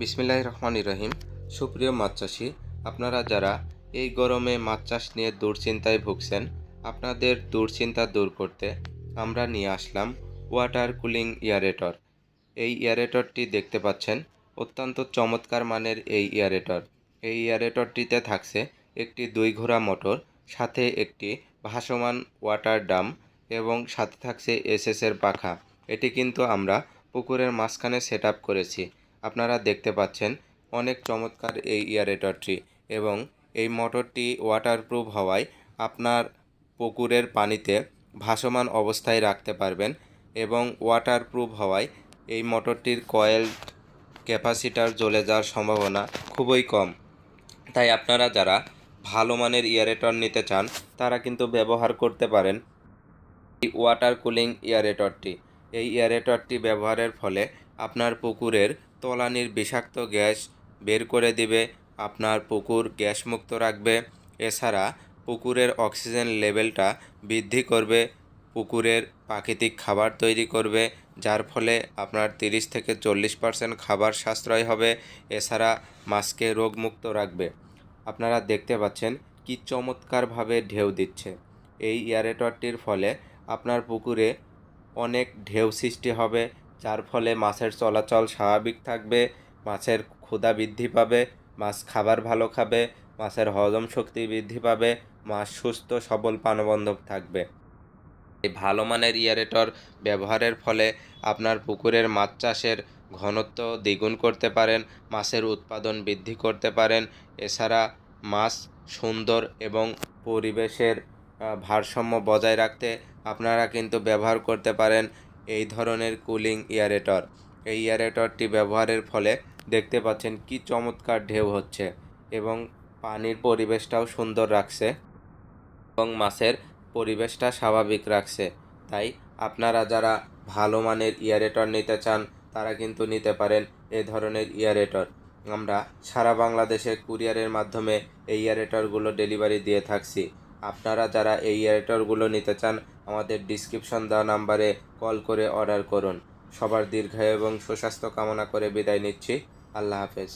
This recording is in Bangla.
বিসমিল্লাহ রহমান রহিম সুপ্রিয় মাছ চাষি, আপনারা যারা এই গরমে মাছ চাষ নিয়ে দুশ্চিন্তায় ভুগছেন, আপনাদের দুশ্চিন্তা দূর করতে আমরা নিয়ে আসলাম ওয়াটার কুলিং ইয়ারেটর এই ইয়ারেটরটি দেখতে পাচ্ছেন, অত্যন্ত চমৎকার মানের এই ইয়ারেটর এই ইয়ারেটরটিতে থাকছে একটি দুই ঘোড়া মোটর, সাথে একটি ভাসমান ওয়াটার ডাম এবং সাথে থাকছে এসএসের পাখা। এটি কিন্তু আমরা পুকুরের মাঝখানে সেট করেছি। আপনারা দেখতে পাচ্ছেন অনেক চমৎকার এই ইয়ারেটরটি এবং এই মোটরটি ওয়াটারপ্রুফ হওয়ায় আপনার পুকুরের পানিতে ভাসমান অবস্থায় রাখতে পারবেন এবং ওয়াটারপ্রুফ হওয়ায় এই মোটরটির কয়েল ক্যাপাসিটার জ্বলে যাওয়ার সম্ভাবনা খুবই কম। তাই আপনারা যারা ভালো মানের ইয়ারেটর নিতে চান, তারা কিন্তু ব্যবহার করতে পারেন এই ওয়াটার কুলিং ইয়ারেটরটি এই ইয়ারেটরটি ব্যবহারের ফলে আপনার পুকুরের তলানির বিষাক্ত গ্যাস বের করে দিবে, আপনার পুকুর গ্যাসমুক্ত রাখবে। এছাড়া পুকুরের অক্সিজেন লেভেলটা বৃদ্ধি করবে, পুকুরের প্রাকৃতিক খাবার তৈরি করবে, যার ফলে আপনার তিরিশ থেকে চল্লিশ পার্সেন্ট খাবার সাশ্রয় হবে। এছাড়া মাছকে রোগমুক্ত রাখবে। আপনারা দেখতে পাচ্ছেন কি চমৎকারভাবে ঢেউ দিচ্ছে। এই ইয়ারেটরটির ফলে আপনার পুকুরে অনেক ঢেউ সৃষ্টি হবে যার ফলে মাছের চলাচল স্বাভাবিক থাকবে, মাছের ক্ষুধা বৃদ্ধি পাবে, মাছ খাবার ভালো খাবে, মাছের হজম শক্তি বৃদ্ধি পাবে, মাছ সুস্থ, সবল প্রাণবন্ধক থাকবে। এই ভালো মানের ইয়ারেটর ব্যবহারের ফলে আপনার পুকুরের মাছ চাষের ঘনত্ব দ্বিগুণ করতে পারেন, মাছের উৎপাদন বৃদ্ধি করতে পারেন। এছাড়া মাছ সুন্দর এবং পরিবেশের ভারসাম্য বজায় রাখতে আপনারা কিন্তু ব্যবহার করতে পারেন। এই ধরনের কুলিং ইয়ারেটর। এই ইয়ারেটরটি ব্যবহারের ফলে দেখতে পাচ্ছেন কি চমৎকার ঢেউ হচ্ছে এবং পানির পরিবেশটাও সুন্দর রাখছে এবং মাছের পরিবেশটা স্বাভাবিক রাখছে। তাই আপনারা যারা ভালো মানের ইয়ারেটর নিতে চান, তারা কিন্তু নিতে পারেন এ ধরনের ইয়ারেটর। আমরা সারা বাংলাদেশে কুরিয়ারের মাধ্যমে এই ইয়ারেটরগুলো ডেলিভারি দিয়ে থাকছি। আপনারা যারা এই ইয়ারেটরগুলো নিতে চান আমাদের ডিসক্রিপশন দেওয়া নাম্বারে কল করে অর্ডার করুন। সবার দীর্ঘায়ু এবং সুস্বাস্থ্য কামনা করে বিদায় নিচ্ছি। আল্লাহ হাফেজ।